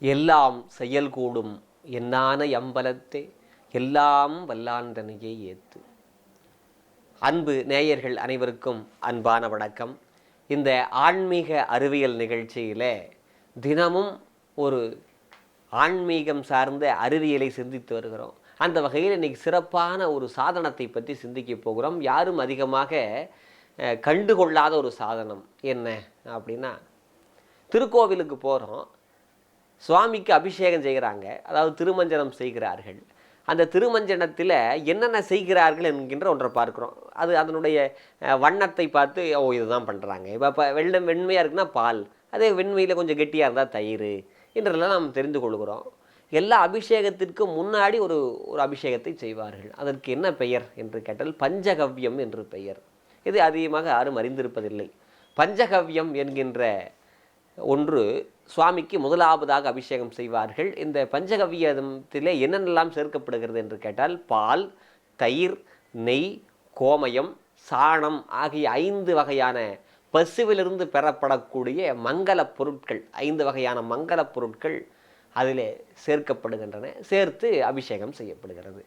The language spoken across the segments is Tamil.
எல்லாம் செயல் கூடும் என்னான எம்பலத்தே எல்லாம் வல்லாண்டனையே ஏத்து. அன்பு நேயர்கள் அனைவருக்கும் அன்பான வணக்கம். இந்த ஆன்மீக அறிவியல் நிகழ்ச்சியில் தினமும் ஒரு ஆன்மீகம் சார்ந்த அறிவியலை சிந்தித்து வருகிறோம். அந்த வகையில் இன்றைக்கி சிறப்பான ஒரு சாதனத்தை பற்றி சிந்திக்க போகிறோம். யாரும் அதிகமாக கண்டுகொள்ளாத ஒரு சாதனம் என்ன அப்படின்னா திருக்கோவிலுக்கு போகிறோம் சுவாமிக்கு அபிஷேகம் செய்கிறாங்க அதாவது திருமஞ்சனம் செய்கிறார்கள். அந்த திருமஞ்சனத்தில் என்னென்ன செய்கிறார்கள் என்கின்ற ஒன்றை பார்க்குறோம். அது அதனுடைய வண்ணத்தை பார்த்து ஓ இதுதான் பண்ணுறாங்க இப்போ இப்போ வெள்ளம் வெண்மையாக இருக்குன்னா பால் அதே வெண்மையில் கொஞ்சம் கெட்டியாக இருந்தால் தயிர் என்றெல்லாம் நாம் தெரிந்து கொள்கிறோம். எல்லா அபிஷேகத்திற்கும் முன்னாடி ஒரு ஒரு அபிஷேகத்தை செய்வார்கள். அதற்கு என்ன பெயர் என்று கேட்டால் பஞ்சகவ்யம் என்று பெயர். இது அதிகமாக யாரும் அறிந்திருப்பதில்லை. பஞ்சகவ்யம் என்கின்ற ஒன்று சுவாமிக்கு முதலாவதாக அபிஷேகம் செய்வார்கள். இந்த பஞ்சகவியத்திலே என்னென்னலாம் சேர்க்கப்படுகிறது என்று கேட்டால் பால் தயிர் நெய் கோமயம் சாணம் ஆகிய ஐந்து வகையான பசுவிலிருந்து பெறப்படக்கூடிய மங்கள பொருட்கள் ஐந்து வகையான மங்கள பொருட்கள் அதிலே சேர்க்கப்படுகின்றன. சேர்த்து அபிஷேகம் செய்யப்படுகிறது.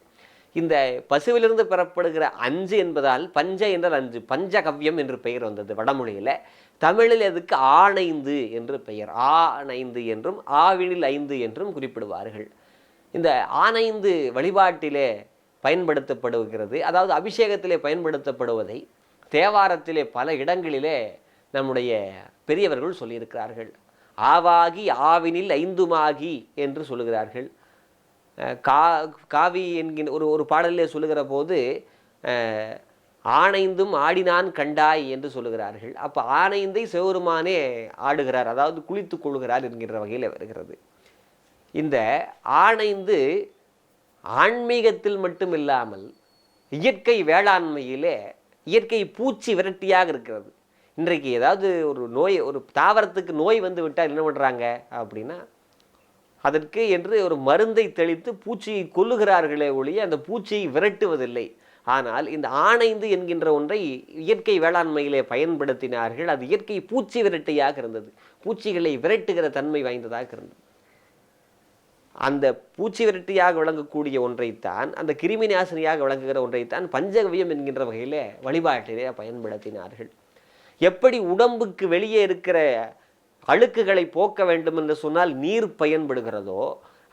இந்த பசுவிலிருந்து பெறப்படுகிற அஞ்சு என்பதால் பஞ்ச என்றால் அஞ்சு. பஞ்சகவ்யம் என்று பெயர் வந்தது வடமொழியில். தமிழில் அதுக்கு ஆணைந்து என்று பெயர். ஆணைந்து என்றும் ஆவினில் ஐந்து என்றும் குறிப்பிடுவார்கள். இந்த ஆணைந்து வழிபாட்டிலே பயன்படுத்தப்படுகிறது. அதாவது அபிஷேகத்திலே பயன்படுத்தப்படுவதை தேவாரத்திலே பல இடங்களிலே நம்முடைய பெரியவர்கள் சொல்லியிருக்கிறார்கள். ஆவாகி ஆவினில் ஐந்துமாகி என்று சொல்லுகிறார்கள். கா காவி என்கின்ற ஒரு ஒரு பாடலிலே சொல்லுகிற போது ஆணைந்தும் ஆடினான் கண்டாய் என்று சொல்லுகிறார்கள். அப்போ ஆணைந்தை சிவருமானே ஆடுகிறார் அதாவது குளித்துக் கொள்கிறார் என்கின்ற வகையில் வருகிறது. இந்த ஆணைந்து ஆன்மீகத்தில் மட்டும் இல்லாமல் இயற்கை வேளாண்மையிலே இயற்கை பூச்சி விரட்டியாக இருக்கிறது. இன்றைக்கு ஏதாவது ஒரு நோய் ஒரு தாவரத்துக்கு நோய் வந்து விட்டால் என்ன பண்ணுறாங்க அப்படின்னா அதற்கு என்று ஒரு மருந்தை தெளித்து பூச்சியை கொல்லுகிறார்களே ஒழிய அந்த பூச்சியை விரட்டுவதில்லை. ஆனால் இந்த ஆணைந்து என்கின்ற ஒன்றை இயற்கை வேளாண்மையிலே பயன்படுத்தினார்கள். அது இயற்கை பூச்சி விரட்டையாக இருந்தது. பூச்சிகளை விரட்டுகிற தன்மை வாய்ந்ததாக இருந்தது. அந்த பூச்சி விரட்டியாக விளங்கக்கூடிய ஒன்றைத்தான் அந்த கிருமி நாசினியாக விளங்குகிற ஒன்றைத்தான் பஞ்சகவியம் என்கின்ற வகையில் வழிபாட்டிலே பயன்படுத்தினார்கள். எப்படி உடம்புக்கு வெளியே இருக்கிற அழுக்குகளை போக்க வேண்டும் என்று சொன்னால் நீர் பயன்படுகிறதோ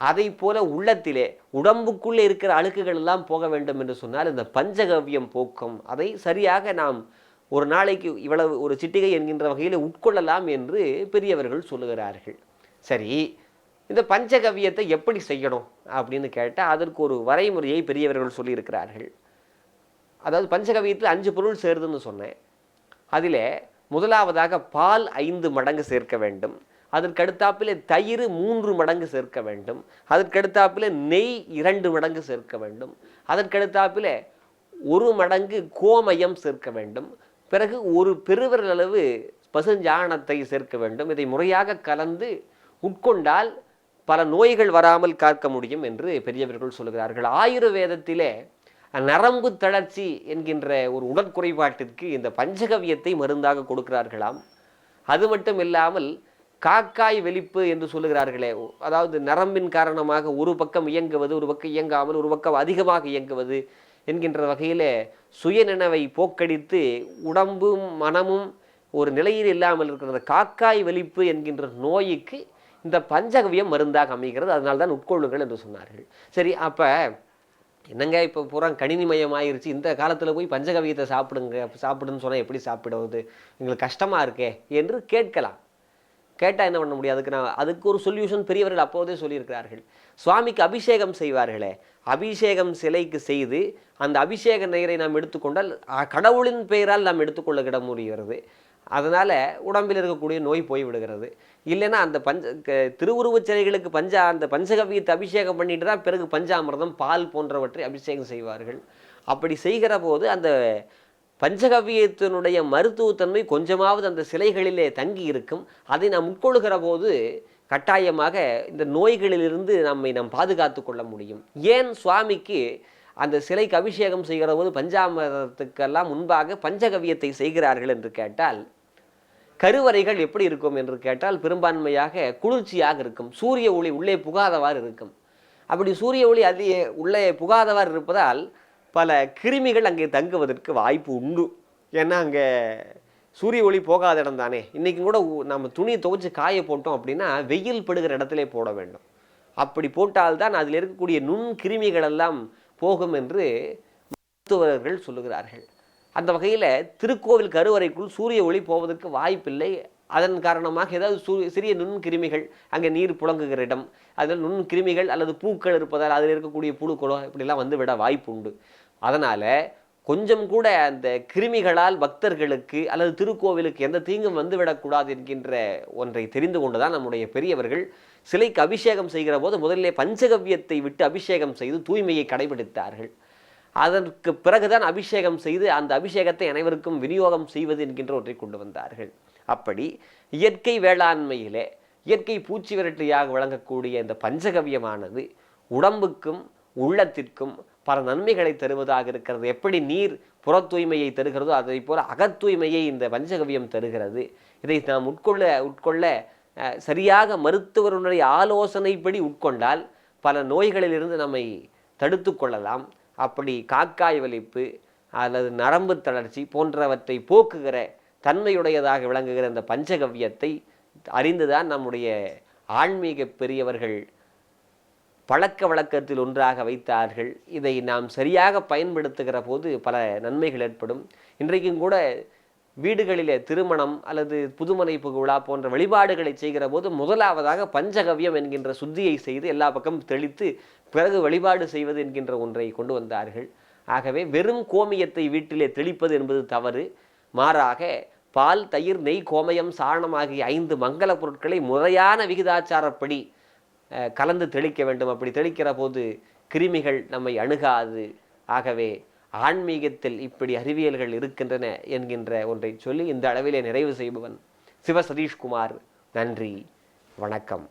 அதை போல உள்ளத்திலே உடம்புக்குள்ளே இருக்கிற அழுக்குகள் எல்லாம் போக வேண்டும் என்று சொன்னால் இந்த பஞ்சகவ்யம் போக்கம். அதை சரியாக நாம் ஒரு நாளைக்கு இவ்வளவு ஒரு சிட்டிகை என்கின்ற வகையில் உட்கொள்ளலாம் என்று பெரியவர்கள் சொல்லுகிறார்கள். சரி இந்த பஞ்சகவ்யத்தை எப்படி செய்யணும் அப்படின்னு கேட்டால் அதற்கு ஒரு வரைமுறையை பெரியவர்கள் சொல்லியிருக்கிறார்கள். அதாவது பஞ்சகவியத்தில் அஞ்சு பொருள் சேருதுன்னு சொன்னேன். அதில் முதலாவதாக பால் ஐந்து மடங்கு சேர்க்க வேண்டும். அதற்கடுத்தாப்பில் தயிர் மூன்று மடங்கு சேர்க்க வேண்டும். அதற்கடுத்தாப்பில் நெய் இரண்டு மடங்கு சேர்க்க வேண்டும். அதற்கடுத்தாப்பில் ஒரு மடங்கு கோமயம் சேர்க்க வேண்டும். பிறகு ஒரு பெருவிரல் அளவு பசுஞ்சாணத்தை சேர்க்க வேண்டும். இதை முறையாக கலந்து உட்கொண்டால் பல நோய்கள் வராமல் காக்க முடியும் என்று பெரியவர்கள் சொல்கிறார்கள் ஆயுர்வேதத்திலே நரம்பு தளர்ச்சி என்கின்ற ஒரு உடற்குறைபாட்டிற்கு இந்த பஞ்சகவியத்தை மருந்தாக கொடுக்கிறார்களாம். அது மட்டும் இல்லாமல் காக்காய் வெளிப்பு என்று சொல்லுகிறார்களே அதாவது நரம்பின் காரணமாக ஒரு பக்கம் இயங்குவது ஒரு பக்கம் இயங்காமல் ஒரு பக்கம் அதிகமாக இயங்குவது என்கின்ற வகையில் சுயநினைவை போக்கடித்து உடம்பும் மனமும் ஒரு நிலையில் இல்லாமல் இருக்கிற காக்காய் வெளிப்பு என்கின்ற நோய்க்கு இந்த பஞ்சகவியம் மருந்தாக அமைகிறது. அதனால்தான் உட்கொள்ளுங்கள் என்று சொன்னார்கள். சரி அப்போ என்னங்க இப்போ பூரா கணினிமயமாயிருச்சு? இந்த காலத்தில் போய் பஞ்சகவியத்தை சாப்பிடுங்க சாப்பிடுன்னு சொன்னால் எப்படி சாப்பிடுவது? எங்களுக்கு கஷ்டமாக இருக்கே என்று கேட்கலாம். கேட்டால் என்ன பண்ண முடியும்? அதுக்கு நான் அதுக்கு ஒரு சொல்யூஷன் பெரியவர்கள் அப்போதே சொல்லியிருக்கிறார்கள். சுவாமிக்கு அபிஷேகம் செய்வார்களே அபிஷேகம் சிலைக்கு செய்து அந்த அபிஷேக நீரை நாம் எடுத்துக்கொண்டால் கடவுளின் பெயரால் நாம் எடுத்துக்கொள்ள கிட முடிகிறது அதனால் உடம்பில் இருக்கக்கூடிய நோய் போய் விடுகிறது. இல்லைன்னா அந்த பஞ்ச க- திருவுருவச் சிலைகளுக்கு பஞ்ச அந்த பஞ்சகவியத்தை அபிஷேகம் பண்ணிட்டு தான் பிறகு பஞ்சாமிர்தம் பால் போன்றவற்றை அபிஷேகம் செய்வார்கள். அப்படி செய்கிற போது அந்த பஞ்சகவியத்தினுடைய மருத்துவத்தன்மை கொஞ்சமாவது அந்த சிலைகளிலே தங்கி இருக்கும். அதை நாம் உட்கொள்கிற போது கட்டாயமாக இந்த நோய்களிலிருந்து நம்மை நாம் பாதுகாத்து கொள்ள முடியும். ஏன் சுவாமிக்கு அந்த சிலைக்கு அபிஷேகம் செய்கிற போது பஞ்சாமிரதத்துக்கெல்லாம் முன்பாக பஞ்சகவியத்தை செய்கிறார்கள் என்று கேட்டால் கருவறைகள் எப்படி இருக்கும் என்று கேட்டால் பெரும்பான்மையாக குளிர்ச்சியாக இருக்கும். சூரிய ஒளி உள்ளே புகாதவாறு இருக்கும். அப்படி சூரிய ஒளி அதிக உள்ளே புகாதவாறு இருப்பதால் பல கிருமிகள் அங்கே தங்குவதற்கு வாய்ப்பு உண்டு. ஏன்னா அங்கே சூரிய ஒளி போகாத இடம் தானே. இன்றைக்கும் கூட உ- நம்ம துணியை துவைச்சி காய போட்டோம் அப்படின்னா வெயில் படுகிற இடத்துல போட வேண்டும். அப்படி போட்டால்தான் அதில் இருக்கக்கூடிய நுண் கிருமிகள் எல்லாம் போகும் என்று மருத்துவர்கள் சொல்லுகிறார்கள். அந்த வகையில் திருக்கோவில் கருவறைக்குள் சூரிய ஒளி போவதற்கு வாய்ப்பில்லை. அதன் காரணமாக ஏதாவது சூ சிறிய நுண்கிருமிகள் அங்கே நீர் புழங்குகிற இடம் அதில் நுண்கிருமிகள் அல்லது பூக்கள் இருப்பதால் அதில் இருக்கக்கூடிய புழுக்களோ இப்படிலாம் வந்து விட வாய்ப்பு உண்டு அதனால் கொஞ்சம் கூட அந்த கிருமிகளால் பக்தர்களுக்கு அல்லது திருக்கோவிலுக்கு எந்த தீங்கும் வந்துவிடக்கூடாது என்கின்ற ஒன்றை தெரிந்து கொண்டுதான் நம்முடைய பெரியவர்கள் சிலைக்கு அபிஷேகம் செய்கிற போது முதலிலே பஞ்சகவ்யத்தை விட்டு அபிஷேகம் செய்து தூய்மையை கடைபிடித்தார்கள். அதற்கு பிறகுதான் அபிஷேகம் செய்து அந்த அபிஷேகத்தை அனைவருக்கும் விநியோகம் செய்வது என்கின்ற ஒன்றை கொண்டு வந்தார்கள். அப்படி இயற்கை வேளாண்மையிலே இயற்கை பூச்சி விரட்டியாக விளங்கக்கூடிய இந்த பஞ்சகவியமானது உடம்புக்கும் உள்ளத்திற்கும் பல நன்மைகளை தருவதாக இருக்கிறது. எப்படி நீர் புற தூய்மையை தருகிறதோ அதை போல அகத்தூய்மையை இந்த பஞ்சகவ்யம் தருகிறது. இதை நாம் உட்கொள்ள உட்கொள்ள சரியாக மருத்துவருடைய ஆலோசனைப்படி உட்கொண்டால் பல நோய்களிலிருந்து நம்மை தடுத்து கொள்ளலாம். அப்படி காக்காய் வலிப்பு அல்லது நரம்பு தளர்ச்சி போன்றவற்றை போக்குகிற தன்மையுடையதாக விளங்குகிற இந்த பஞ்சகவ்யத்தை அறிந்துதான் நம்முடைய ஆன்மீக பெரியவர்கள் பழக்க வழக்கத்தில் ஒன்றாக வைத்தார்கள். இதை நாம் சரியாக பயன்படுத்துகிற போது பல நன்மைகள் ஏற்படும். இன்றைக்கும் கூட வீடுகளிலே திருமணம் அல்லது புதுமனை புகுவிழா போன்ற வழிபாடுகளை செய்கிற போது முதலாவதாக பஞ்சகவ்யம் என்கின்ற சுத்தியை செய்து எல்லா பக்கம் தெளித்து பிறகு வழிபாடு செய்வது என்கின்ற ஒன்றை கொண்டு வந்தார்கள். ஆகவே வெறும் கோமியத்தை வீட்டிலே தெளிப்பது என்பது தவறு. மாறாக பால் தயிர் நெய் கோமயம் சாணம் ஆகிய ஐந்து மங்கள பொருட்களை முறையான விகிதாச்சாரப்படி கலந்து தெளிக்க வேண்டும். அப்படி தெளிக்கிற போது கிருமிகள் நம்மை அணுகாது. ஆகவே ஆன்மீகத்தில் இப்படி அறிவியல்கள் இருக்கின்றன என்கின்ற ஒன்றை சொல்லி இந்த அளவிலே நிறைவு செய்பவன் சிவ சதீஷ்குமார் நன்றி. வணக்கம்.